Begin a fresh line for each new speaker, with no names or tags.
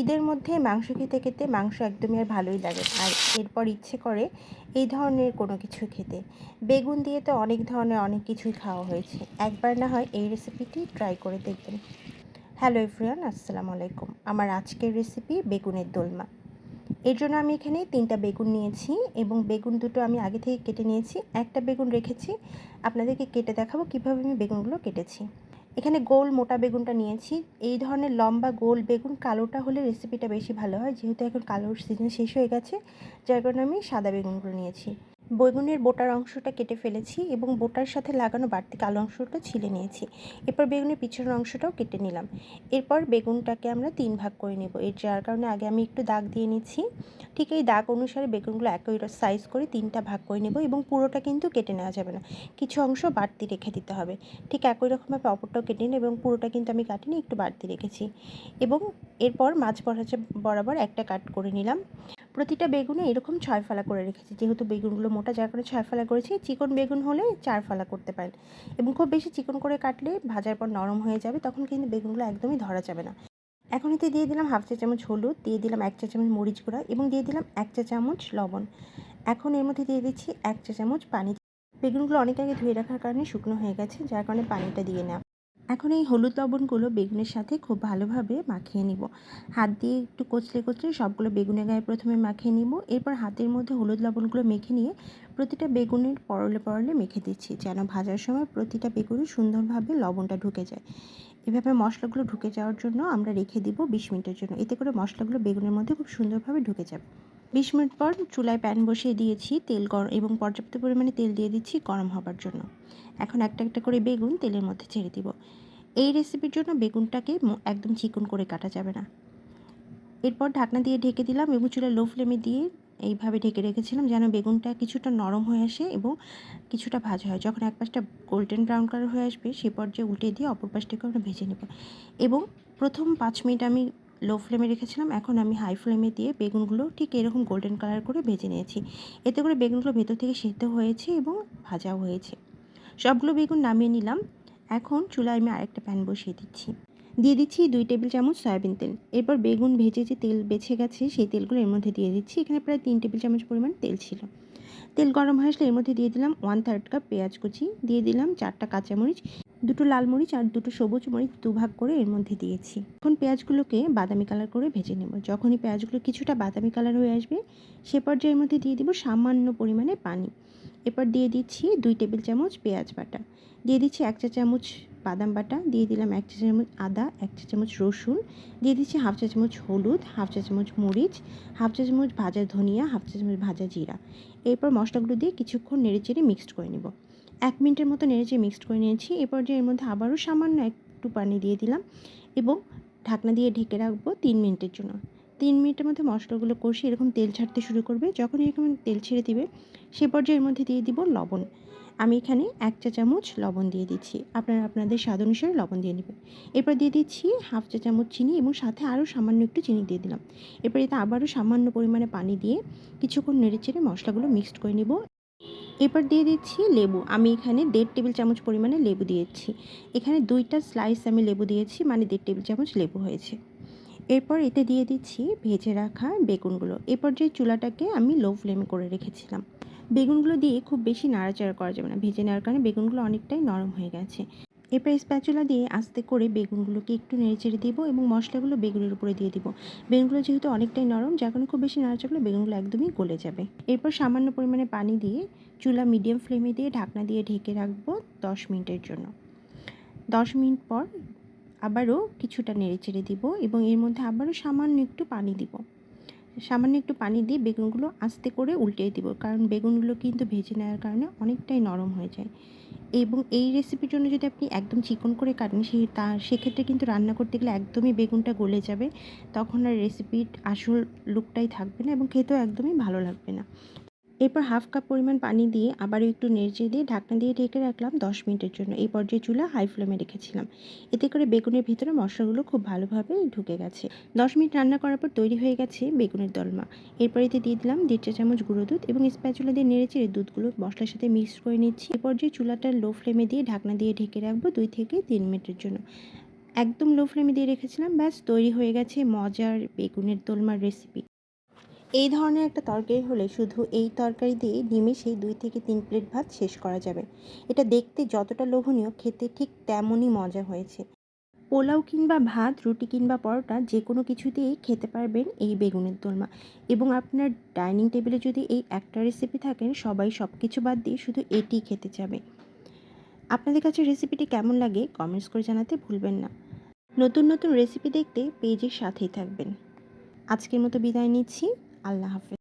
ঈদের মধ্যে মাংস খেতে খেতে মাংস একদমই আর ভালোই লাগে। আর এরপর ইচ্ছে করে এই ধরনের কোনো কিছু খেতে। বেগুন দিয়ে তো অনেক ধরনের অনেক কিছুই খাওয়া হয়েছে। একবার না হয় এই রেসিপিটি ট্রাই করে দেখবেন। হ্যালো এভরিওয়ান আসসালামু আলাইকুম। আমার আজকের রেসিপি বেগুনের দোলমা। এর জন্য আমি এখানে তিনটা বেগুন নিয়েছি এবং বেগুন দুটো আমি আগে থেকে কেটে নিয়েছি। একটা বেগুন রেখেছি। আপনাদেরকে কেটে দেখাবো কীভাবে আমি বেগুনগুলো কেটেছি। এখানে গোল মোটা বেগুনটা নিয়েছি। এই ধরনের লম্বা গোল বেগুন কালোটা হলে রেসিপিটা বেশি ভালো হয়। যেহেতু এখন কালোর সিজন শেষ হয়ে গেছে, যার কারণে আমি সাদা বেগুনগুলো নিয়েছি। বেগুনের বোটার অংশটা কেটে ফেলেছি এবং বোটার সাথে লাগানো বাড়তি কালো অংশটা ছিলে নিয়েছি। এরপর বেগুনের পিছনের অংশটাও কেটে নিলাম। এরপর বেগুনটাকে আমরা তিন ভাগ করে নেব। এর যার কারণে আগে আমি একটু দাগ দিয়ে নিচ্ছি। ঠিক এই দাগ অনুসারে বেগুনগুলো একই সাইজ করে তিনটা ভাগ করে নেব এবং পুরোটা কিন্তু কেটে নেওয়া যাবে না। কিছু অংশ বাড়তি রেখে দিতে হবে। ঠিক একই রকমভাবে অপরটাও কেটে নিন এবং পুরোটা কিন্তু আমি কাটিনি, একটু বাড়তি রেখেছি। এবং এরপর মাছ বরাবর একটা কাট করে নিলাম। প্রতিটা বেগুনে এরকম ছয় ফালা করে রেখেছি। যেহেতু বেগুনগুলো মোটা, যার কারণে ছয় ফালা করেছি, চিকন বেগুন হলে চার ফালা করতে পারেন। এবং খুব বেশি চিকন করে কাটলে ভাজার পর নরম হয়ে যাবে, তখন কিন্তু বেগুনগুলো একদমই ধরা যাবে না। এখন এতে দিয়ে দিলাম হাফ চা চামচ হলুদ, দিয়ে দিলাম এক চা চামচ মরিচ গুঁড়া এবং দিয়ে দিলাম এক চা চামচ লবণ। এখন এর মধ্যে দিয়ে দিচ্ছি এক চা চামচ পানি। বেগুনগুলো অনেক আগে ধুয়ে রাখার কারণে শুকনো হয়ে গেছে, যার কারণে পানিটা দিয়ে নেওয়া। এখন এই হলুদ লবণগুলো বেগুনের সাথে খুব ভালোভাবে মাখিয়ে নিব। হাত দিয়ে একটু কচলে কচলে সবগুলো বেগুনের গায়ে প্রথমে মাখিয়ে নিব। এরপর হাতের মধ্যে হলুদ লবণগুলো মেখে নিয়ে প্রতিটা বেগুনের পরলে পরলে মেখে দিচ্ছি, যেন ভাজার সময় প্রতিটা বেগুনে সুন্দরভাবে লবণটা ঢুকে যায়। এভাবে মশলাগুলো ঢুকে যাওয়ার জন্য আমরা রেখে দিব বিশ মিনিটের জন্য। এতে করে মশলাগুলো বেগুনের মধ্যে খুব সুন্দরভাবে ঢুকে যাবে। বিশ মিনিট পর চুলায় প্যান বসিয়ে দিয়েছি তেল গরম এবং পর্যাপ্ত পরিমাণে তেল দিয়ে দিচ্ছি গরম হবার জন্য। এখন একটা একটা করে বেগুন তেলের মধ্যে ছেড়ে দিব। এই রেসিপির জন্য বেগুনটাকে একদম চিকন করে কাটা যাবে না। এরপর ঢাকনা দিয়ে ঢেকে দিলাম এবং চুলা লো ফ্লেমে দিয়ে এইভাবে ঢেকে রেখেছিলাম যেন বেগুনটা কিছুটা নরম হয়ে আসে এবং কিছুটা ভাজা হয়। যখন এক পাশটা গোল্ডেন ব্রাউন কালার হয়ে আসবে, সে পর্যায়ে উল্টে দিয়ে অপর পাশটাকে আমরা ভেজে নেব। এবং প্রথম পাঁচ মিনিট আমি লো ফ্লেমে রেখেছিলাম, এখন আমি হাই ফ্লেমে দিয়ে বেগুনগুলো ঠিক এরকম গোল্ডেন কালার করে ভেজে নিয়েছি। এতে করে বেগুনগুলো ভেতর থেকে সেদ্ধ হয়েছে এবং ভাজাও হয়েছে। সবগুলো বেগুন নামিয়ে নিলাম। এখন চুলায় আমি আরেকটা প্যান বসিয়ে দিচ্ছি। দিয়ে দিচ্ছি দুই টেবিল চামচ সয়াবিন তেল। এরপর বেগুন ভেজে যে তেল বেছে গেছে, সেই তেলগুলো এর মধ্যে দিয়ে দিচ্ছি। এখানে প্রায় তিন টেবিল চামচ পরিমাণ তেল ছিল। তেল গরম হয়ে আসলে এর মধ্যে দিয়ে দিলাম ওয়ান থার্ড কাপ পেঁয়াজ কুচি। দিয়ে দিলাম চারটা কাঁচামরিচ। দুটো লাল মরিচ আর দুটো সবুজ মরিচ দুভাগ করে এর মধ্যে দিয়েছি। এখন পেঁয়াজগুলোকে বাদামি কালার করে ভেজে নেব। যখনই পেঁয়াজগুলো কিছুটা বাদামি কালার হয়ে আসবে, সে এর মধ্যে দিয়ে দিব সামান্য পরিমাণে পানি। এরপর দিয়ে দিচ্ছি দুই টেবিল চামচ পেঁয়াজ বাটা। দিয়ে দিচ্ছি এক চা চামচ বাদাম বাটা। দিয়ে দিলাম এক চা চামচ আদা, এক চা চামচ রসুন। দিয়ে দিচ্ছি হাফ চা চামচ হলুদ, হাফ চা চামচ মরিচ, হাফ চা চামচ ভাজা ধনিয়া, হাফ চা চামচ ভাজা জিরা। এরপর মশলাগুলো দিয়ে কিছুক্ষণ নেড়ে চেড়ে মিক্সড করে নেব। এক মিনিটের মতো নেড়ে চেড়ে মিক্সড করে নিয়েছি। এরপর যে এর মধ্যে আবারও সামান্য একটু পানি দিয়ে দিলাম এবং ঢাকনা দিয়ে ঢেকে রাখব তিন মিনিটের জন্য। তিন মিনিটের মধ্যে মশলাগুলো কষিয়ে এরকম তেল ছাড়তে শুরু করবে। যখন এরকম তেল ছেড়ে দিবে, সে পর্যায়ে এর মধ্যে দিয়ে দিব লবণ। আমি এখানে এক চা চামচ লবণ দিয়ে দিচ্ছি। আপনারা আপনাদের স্বাদ অনুসারে লবণ দিয়ে নেবেন। এরপর দিয়ে দিচ্ছি হাফ চা চামচ চিনি এবং সাথে আরও সামান্য একটু চিনি দিয়ে দিলাম। এরপর এতে আবারও সামান্য পরিমাণে পানি দিয়ে কিছুক্ষণ নেড়ে চেড়ে মশলাগুলো মিক্সড করে নেব। এরপর দিয়ে দিচ্ছি লেবু। আমি এখানে দেড় টেবিল চামচ পরিমাণে লেবু দিয়েছি। এখানে দুইটা স্লাইস আমি লেবু দিয়েছি মানে দেড় টেবিল চামচ লেবু হয়েছে। এরপর এতে দিয়ে দিচ্ছি ভেজে রাখা বেগুনগুলো। এরপর যে চুলাটাকে আমি লো ফ্লেমে করে রেখেছিলাম। বেগুনগুলো দিয়ে খুব বেশি নাড়াচাড়া করা যাবে না। ভেজে নেওয়ার কারণে বেগুনগুলো অনেকটাই নরম হয়ে গেছে। এরপর স্প্যাচুলা দিয়ে আস্তে করে বেগুনগুলোকে একটু নেড়ে চেড়ে দিব এবং মশলাগুলো বেগুনের উপরে দিয়ে দিব। বেগুনগুলো যেহেতু অনেকটাই নরম, যার কারণে খুব বেশি নাড়াচাড়া বেগুনগুলো একদমই গলে যাবে। এরপর সামান্য পরিমাণে পানি দিয়ে চুলা মিডিয়াম ফ্লেমে দিয়ে ঢাকনা দিয়ে ঢেকে রাখব দশ মিনিটের জন্য। দশ মিনিট পর আবারও কিছুটা নেড়ে চেড়ে দিব এবং এর মধ্যে আবারও সামান্য একটু পানি দিব। সামান্য একটু পানি দিয়ে বেগুনগুলো আস্তে করে উল্টিয়ে দিব। কারণ বেগুনগুলো কিন্তু ভেজে নেওয়ার কারণে অনেকটাই নরম হয়ে যায়। এবং এই রেসিপির জন্য যদি আপনি একদম চিকন করে কাটেন, সেই তা, সেক্ষেত্রে কিন্তু রান্না করতে গেলে একদমই বেগুনটা গলে যাবে। তখন আর রেসিপির আসল লুকটাই থাকবে না এবং খেতেও একদমই ভালো লাগবে না। এরপর হাফ কাপ পরিমাণ পানি দিয়ে আবারও একটু নেড়ে দিয়ে ঢাকনা দিয়ে ঢেকে রাখলাম দশ মিনিটের জন্য। এই পর্যায়ে চুলা হাই ফ্লেমে রেখেছিলাম। এতে করে বেগুনের ভিতরে মশলাগুলো খুব ভালোভাবে ঢুকে গেছে। দশ মিনিট রান্না করার পর তৈরি হয়ে গেছে বেগুনের দলমা। এরপর এতে দিয়ে দিলাম দেড় চা চামচ গুঁড়ো দুধ এবং স্প্যাচুলা দিয়ে নেড়ে চেড়ে দুধগুলো মশলার সাথে মিক্স করে নিচ্ছি। এ পর্যায়ে চুলাটা লো ফ্লেমে দিয়ে ঢাকনা দিয়ে ঢেকে রাখব দুই থেকে তিন মিনিটের জন্য। একদম লো ফ্লেমে দিয়ে রেখেছিলাম। ব্যাস, তৈরি হয়ে গেছে মজার বেগুনের দোলমার রেসিপি এই ধরনের একটা তরকারি হলে শুধু এই তরকারি দিয়ে নিমেষেই দুই থেকে তিন প্লেট ভাত শেষ করা যাবে। এটা দেখতে যতটা লোভনীয়, খেতে ঠিক তেমনই মজা হয়েছে। পোলাও কিংবা ভাত, রুটি কিংবা পরোটা যে কোনো কিছু দিয়েই খেতে পারবেন এই বেগুনের দোলমা। এবং আপনার ডাইনিং টেবিলে যদি এই একটা রেসিপি থাকেন, সবাই সব কিছু বাদ দিয়ে শুধু এটি খেতে যাবে আপনাদের কাছে রেসিপিটি কেমন লাগে কমেন্টস করে জানাতে ভুলবেন না। নতুন নতুন রেসিপি দেখতে পেজের সাথেই থাকবেন। আজকের মতো বিদায় নিচ্ছি। আল্লাহ হাফেজ